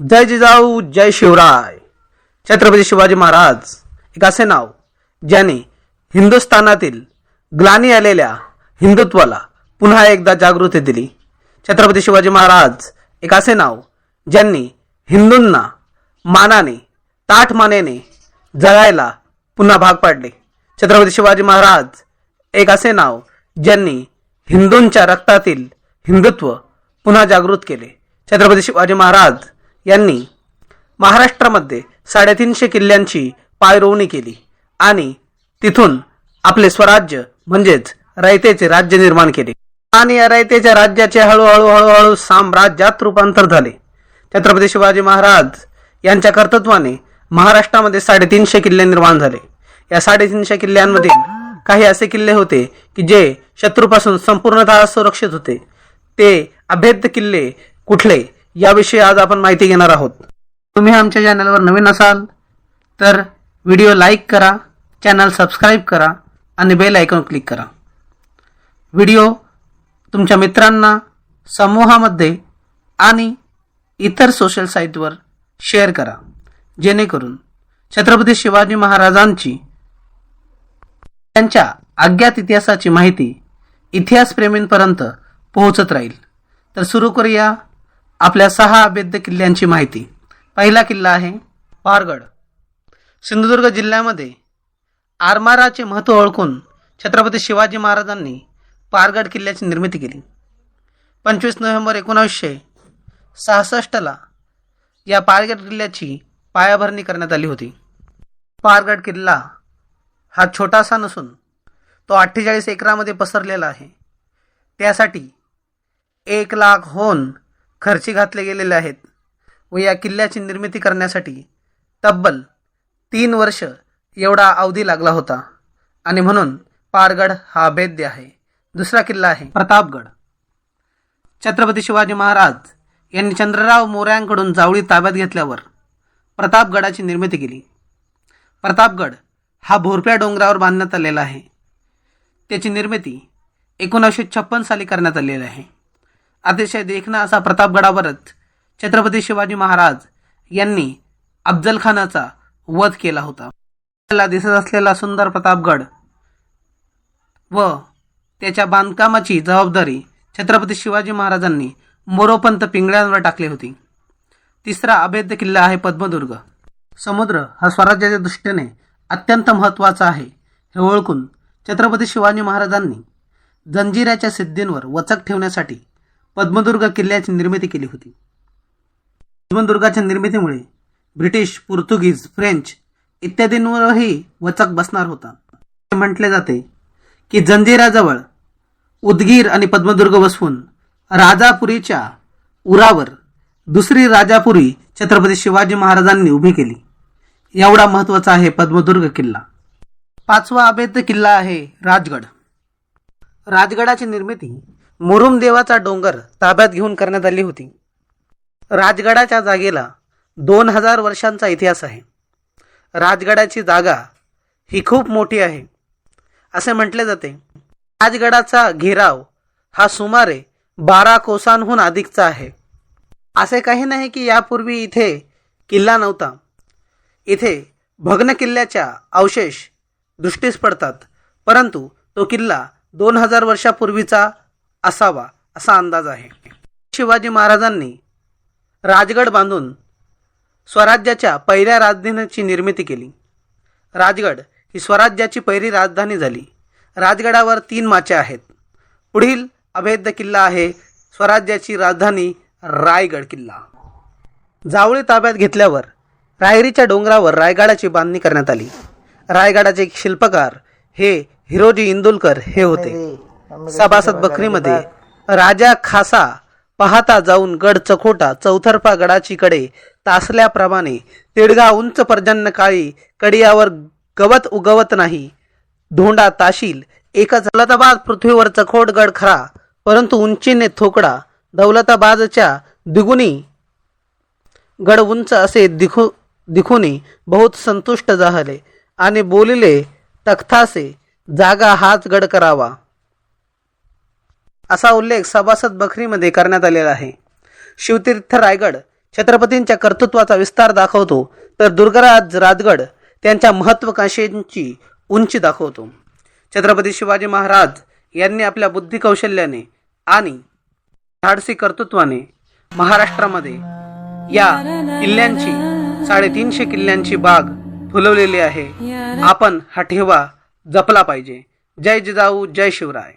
जय जिजाऊ जय शिवराय. छत्रपती शिवाजी महाराज एक असे नाव ज्याने हिंदुस्थानातील ग्लानी आलेल्या हिंदुत्वाला पुन्हा एकदा जागृती दिली. छत्रपती शिवाजी महाराज एक असे नाव ज्यांनी हिंदूंना मानाने ताठ मानेने जगायला पुन्हा भाग पाडले. छत्रपती शिवाजी महाराज एक असे नाव ज्यांनी हिंदूंच्या रक्तातील हिंदुत्व पुन्हा जागृत केले. छत्रपती शिवाजी महाराज यांनी महाराष्ट्रामध्ये साडेतीनशे किल्ल्यांची पायरोवणी केली आणि तिथून आपले स्वराज्य म्हणजेच रयतेचे राज्य निर्माण केले. आणि या रयतेच्या राज्याचे हळूहळू हळूहळू साम्राज्यात रूपांतर झाले. छत्रपती शिवाजी महाराज यांच्या कर्तृत्वाने महाराष्ट्रामध्ये साडेतीनशे किल्ले निर्माण झाले. या साडेतीनशे किल्ल्यांमधील काही असे किल्ले होते की जे शत्रूपासून संपूर्णतः सुरक्षित होते. ते अभेद्य किल्ले कुठले? याविषयी आज आपण माहिती घेणार आहोत. तुम्ही आमच्या चॅनलवर नवीन असाल तर व्हिडिओ लाईक करा चॅनल सबस्क्राईब करा आणि बेल आयकॉन क्लिक करा. व्हिडिओ तुमच्या मित्रांना समूहामध्ये आणि इतर सोशल साईटवर शेअर करा. जेणेकरून छत्रपती शिवाजी महाराजांची त्यांच्या अज्ञात इतिहासाची माहिती इतिहासप्रेमींपर्यंत पोहोचत राहील. तर सुरू करूया आपल्या सहा अभेद्य किल्ल्यांची माहिती. पहिला किल्ला आहे पारगड सिंधुदुर्ग जिल्ह्यामध्ये आरमाराचे महत्त्व ओळखून छत्रपती शिवाजी महाराजांनी पारगड किल्ल्याची निर्मिती केली. पंचवीस नोव्हेंबर एकोणावीसशे सहासष्टला या पारगड किल्ल्याची पायाभरणी करण्यात आली होती. पारगड किल्ला हा छोटासा नसून तो अठ्ठेचाळीस एकरामध्ये पसरलेला आहे. त्यासाठी एक लाखहून खर्ची घातले गेलेले आहेत व या किल्ल्याची निर्मिती करण्यासाठी तब्बल तीन वर्ष एवढा अवधी लागला होता. आणि म्हणून पारगड हा अभेद्य आहे. दुसरा किल्ला आहे प्रतापगड. छत्रपती शिवाजी महाराज यांनी चंद्रराव मोऱ्यांकडून जावळी ताब्यात घेतल्यावर प्रतापगडाची निर्मिती केली. प्रतापगड हा भोरप्या डोंगरावर बांधण्यात आलेला आहे. त्याची निर्मिती एकोणीसशे छप्पन साली करण्यात आलेली आहे. अतिशय देखणा असा प्रतापगडावरच छत्रपती शिवाजी महाराज यांनी अफजल खानाचा वध केला होता. त्याला दिसत असलेला सुंदर प्रतापगड व त्याच्या बांधकामाची जबाबदारी छत्रपती शिवाजी महाराजांनी मोरोपंत पिंगळ्यांवर टाकली होती. तिसरा अभेद्य किल्ला आहे पद्मदुर्ग. समुद्र हा स्वराज्याच्या दृष्टीने अत्यंत महत्त्वाचा आहे हे ओळखून छत्रपती शिवाजी महाराजांनी जंजिराच्या सिद्धींवर वचक ठेवण्यासाठी पद्मदुर्ग किल्ल्याची निर्मिती केली होती. पद्मदुर्गाच्या निर्मितीमुळे ब्रिटिश पोर्तुगीज फ्रेंच इत्यादींवरही वचक बसणार होता. म्हटले जाते की जंजिराजवळ उदगीर आणि पद्मदुर्ग बसवून राजापुरीच्या उरावर दुसरी राजापुरी छत्रपती शिवाजी महाराजांनी उभी केली. एवढा महत्त्वाचा आहे पद्मदुर्ग किल्ला. पाचवा अभेद्य किल्ला आहे राजगड. राजगडाची निर्मिती मुरुमदेवाचा डोंगर ताब्यात घेऊन करण्यात आली होती. राजगडाच्या जागेला दोन हजार वर्षांचा इतिहास आहे. राजगडाची जागा ही खूप मोठी आहे. असे म्हटले जाते. राजगडाचा घेराव हा सुमारे बारा कोसांहून अधिकचा आहे. असे काही नाही की यापूर्वी इथे किल्ला नव्हता. इथे भग्न किल्ल्याच्या अवशेष दृष्टीस पडतात. परंतु तो किल्ला दोन हजार वर्षापूर्वीचा असावा असा अंदाज आहे. शिवाजी महाराजांनी राजगड बांधून स्वराज्याच्या पहिल्या राजधानीची निर्मिती केली. राजगड ही स्वराज्याची पहिली राजधानी झाली. राजगडावर तीन माचे आहेत. पुढील अभेद्य किल्ला आहे स्वराज्याची राजधानी रायगड किल्ला. जावळी ताब्यात घेतल्यावर रायरीच्या डोंगरावर रायगडाची बांधणी करण्यात आली. रायगडाचे शिल्पकार हे हिरोजी इंदुलकर हे होते. सभासद बकरीमध्ये राजा खासा पाहता जाऊन गड चखोटा चौथरपा गडाची कडे तासल्याप्रमाणे तिडगा उंच पर्जन्य काळी कडियावर गवत उगवत नाही. धोंडा ताशील एकच दौलताबाद पृथ्वीवर चखोट गड खरा परंतु उंचीने थोकडा दौलताबादच्या द्विगुणी गड उंच असे दिखू दिखुनी बहुत संतुष्ट झाले आणि बोलिले तख्तासे जागा हाच गड करावा. असा उल्लेख सभासद बखरीमध्ये करण्यात आलेला आहे. शिवतीर्थ रायगड छत्रपतींच्या कर्तृत्वाचा विस्तार दाखवतो तर दुर्गराज राजगड त्यांच्या महत्वाकांक्षेची उंची दाखवतो. छत्रपती शिवाजी महाराज यांनी आपल्या बुद्धिकौशल्याने आणि धाडसी कर्तृत्वाने महाराष्ट्रामध्ये या किल्ल्यांची साडेतीनशे किल्ल्यांची बाग फुलवलेली आहे. आपण हा ठेवा जपला पाहिजे. जय जिजाऊ जय शिवराय.